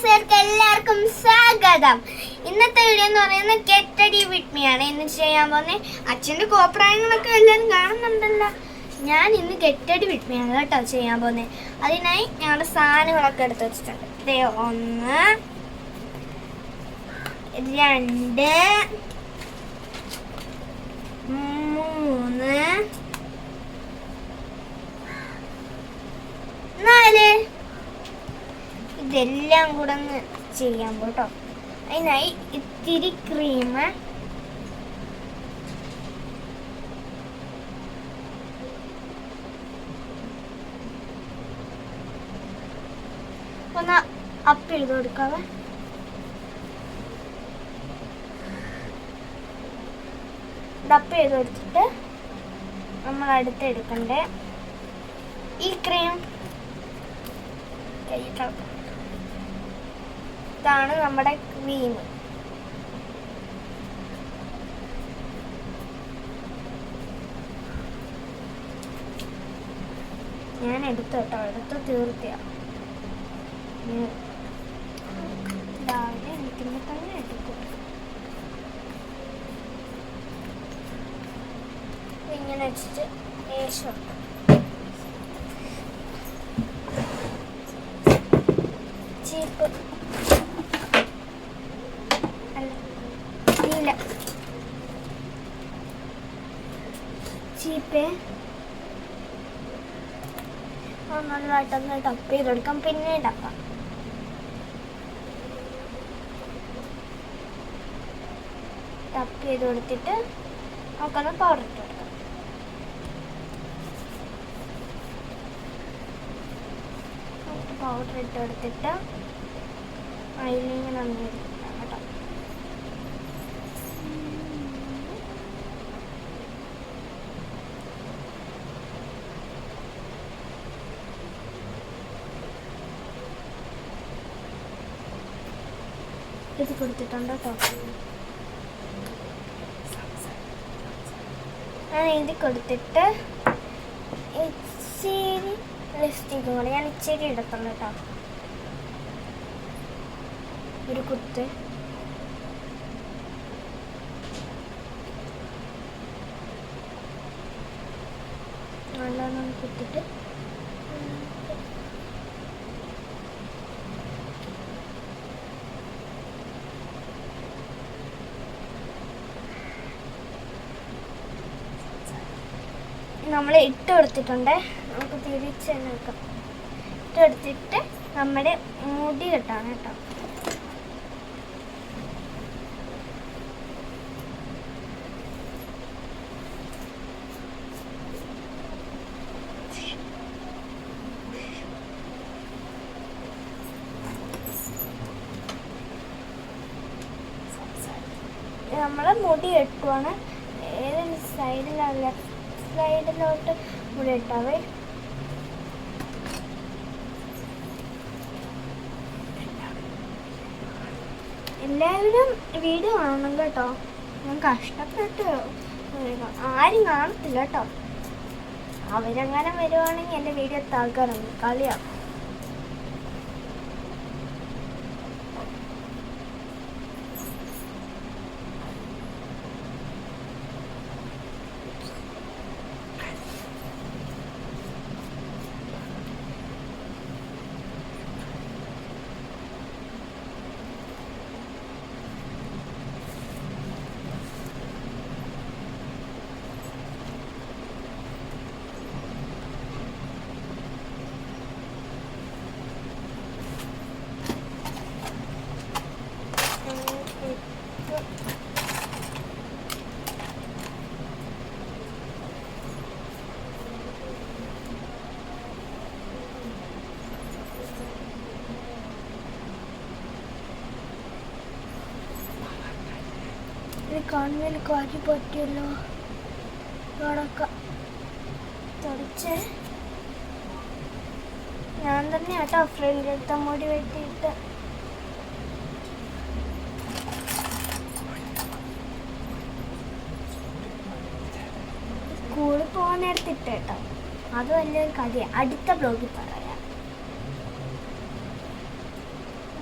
വ്യൂവേഴ്സുകൾക്ക് എല്ലാവർക്കും സ്വാഗതം. ഇന്നത്തെ വീഡിയോ എന്ന് പറയുന്നത് കെട്ടടി വിട്മിയാണ് ഇന്ന് ചെയ്യാൻ പോകുന്നത് അച്ഛന്റെ കോപ്രായങ്ങളൊക്കെ എല്ലാവരും കാണുന്നുണ്ടല്ലോ. ഞാൻ ഇന്ന് കെട്ടടി വിട്മിയാണ് കേട്ടോ ചെയ്യാൻ പോകുന്നത്. അതിനായി ഞങ്ങളുടെ സാധനങ്ങളൊക്കെ എടുത്ത് വെച്ചിട്ടുണ്ട്. ഒന്ന് രണ്ട് ഇതെല്ലാം കൂടെ ഒന്ന് ചെയ്യാൻ പോട്ടോ അതിനായി ഇത്തിരി ക്രീം ഒന്ന് അപ്പ് ചെയ്ത് കൊടുക്കാവേ. ഡപ്പ് ചെയ്ത് കൊടുത്തിട്ട് നമ്മൾ അടുത്ത് എടുക്കണ്ടേ. ഈ ക്രീം കൈ കളക്കാം ഇതാണ് നമ്മുടെ ക്രീം ഞാൻ എടുത്തു കേട്ടോ. എടുത്ത് തീർത്തിയ. തന്നെ ഇങ്ങനെ വെച്ചിട്ട് ചീപ്പ്. ചെയ്ത് കൊടുക്കാം പിന്നെ ടപ്പാം ടപ്പ് ചെയ്ത് കൊടുത്തിട്ട് നമുക്കൊന്ന് പൗഡർ ഇട്ട് കൊടുക്കാം പൗഡർ ഇട്ട് കൊടുത്തിട്ട് അതിലിങ്ങനെ ഒന്ന് എടുക്കാം കേട്ടോ ഇത് കൊടുത്തിട്ടുണ്ട് കേട്ടോ. ഞാൻ ഇത് കൊടുത്തിട്ട് ഇച്ചിരി ലിപ്സ്റ്റിക്കും കൂടെ ഞാൻ ഇച്ചിരി ഇടത്തുള്ളൂ കേട്ടോ. ഒരു കുത്ത്. നല്ലോണം കുത്തിട്ട് നമ്മൾ ഇട്ട് കൊടുത്തിട്ടുണ്ട്. നമുക്ക് തിരിച്ച് തന്നെ വെക്കാം ഇട്ട് കൊടുത്തിട്ട് നമ്മുടെ മുടി കെട്ടാണ് കേട്ടോ. നമ്മളെ മുടി കെട്ടുവാണ്. ഏത് സൈഡിലാണ് സൈഡിലോട്ട് മുടി ഇട്ടാവേ. എല്ലാവരും വീഡിയോ കാണണം കേട്ടോ. ഞാൻ കഷ്ടപ്പെട്ട്. ആരും കാണത്തില്ല കേട്ടോ. അവരങ്ങനെ വരുവാണെങ്കിൽ എന്റെ വീഡിയോ തകർന്നു കളിയാക്കും. ഇത് കണ്ണിൽ കാരി പറ്റിയല്ലോ. തുടക്ക തുടച്ചേ. ഞാൻ തന്നെ കേട്ടോ ഫ്രണ്ട് എടുത്ത മുടി വെട്ടിയിട്ട്. സ്കൂളിൽ പോകാൻ നേരത്തെ ഇട്ടേട്ടോ. അത് വലിയൊരു കഥയാണ് അടുത്ത ബ്ലോഗിൽ പറയാം.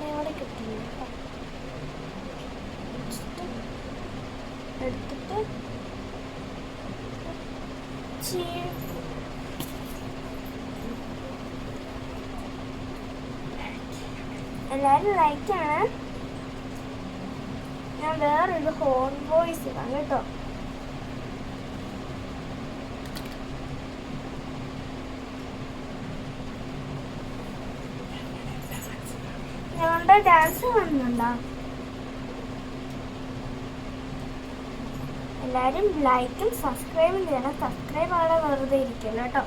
ഇവിടെ കിട്ടില്ല കേട്ടോ. എടുത്തിട്ട് ചീ- ലൈക്ക് ചെയ്യണം ഞാൻ വേറൊരു ഹോൺ വോയിസ് ഇടാം കേട്ടോ. ഞങ്ങളുടെ ഡാൻസ് കാണുന്നുണ്ടോ എല്ലാരും ലൈക്കും സബ്സ്ക്രൈബും ചെയ്യണം. സബ്സ്ക്രൈബ് ആണ് വെറുതെ ഇരിക്കണം കേട്ടോ.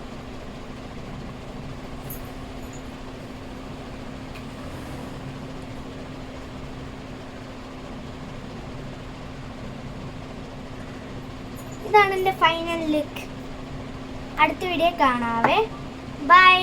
ഇതാണ് എന്റെ ഫൈനൽ ലുക്ക് അടുത്ത വീഡിയോ കാണാവേ. ബൈ